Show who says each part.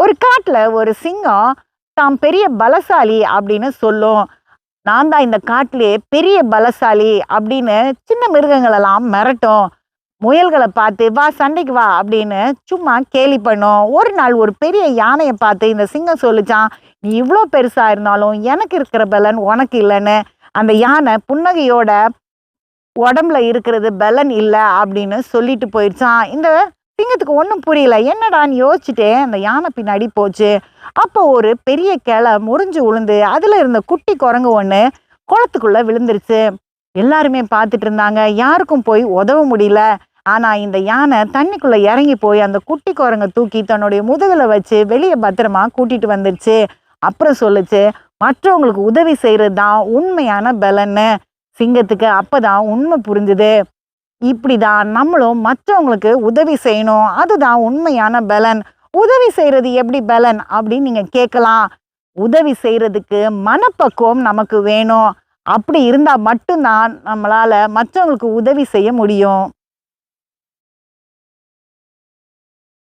Speaker 1: ஒரு காட்டில் ஒரு சிங்கம் தாம் பெரிய பலசாலி அப்படின்னு சொல்லும். நான் தான் இந்த காட்டிலே பெரிய பலசாலி அப்படின்னு சின்ன மிருகங்களெல்லாம் மிரட்டும். முயல்களை பார்த்து வா சண்டைக்கு வா அப்படின்னு சும்மா கேலி பண்ணும். ஒரு நாள் ஒரு பெரிய யானையை பார்த்து இந்த சிங்கம் சொல்லிச்சான் நீ இவ்வளோ பெருசாக இருந்தாலும் எனக்கு இருக்கிற பலன் உனக்கு இல்லைன்னு. அந்த யானை புன்னகையோட உடம்புல இருக்கிறது பலன் இல்லை அப்படின்னு சொல்லிட்டு போயிடுச்சான். இந்த சிங்கத்துக்கு ஒன்றும் புரியல. என்னடான்னு யோசிச்சுட்டே அந்த யானை பின்னாடி போச்சு. அப்போ ஒரு பெரிய கிளை முறிஞ்சு உளுந்து அதில் இருந்த குட்டி குரங்கு ஒன்று குளத்துக்குள்ளே விழுந்துருச்சு. எல்லாருமே பார்த்துட்டு இருந்தாங்க. யாருக்கும் போய் உதவ முடியல. ஆனால் இந்த யானை தண்ணிக்குள்ளே இறங்கி போய் அந்த குட்டி குரங்க தூக்கி தன்னுடைய முதுகில் வச்சு வெளியே பத்திரமா கூட்டிகிட்டு வந்துருச்சு. அப்புறம் சொல்லுச்சு மற்றவங்களுக்கு உதவி செய்கிறது தான் உண்மையான பலன்னு. சிங்கத்துக்கு அப்போ தான் உண்மை புரிஞ்சுது. இப்படி தான் நம்மளும் மற்றவங்களுக்கு உதவி செய்யணும். அதுதான் உண்மையான பலன். உதவி செய்கிறது எப்படி பலன் அப்படின்னு நீங்கள் கேட்கலாம். உதவி செய்கிறதுக்கு மனப்பக்குவம் நமக்கு வேணும். அப்படி இருந்தால் மட்டும்தான் நம்மளால் மற்றவங்களுக்கு உதவி செய்ய முடியும்.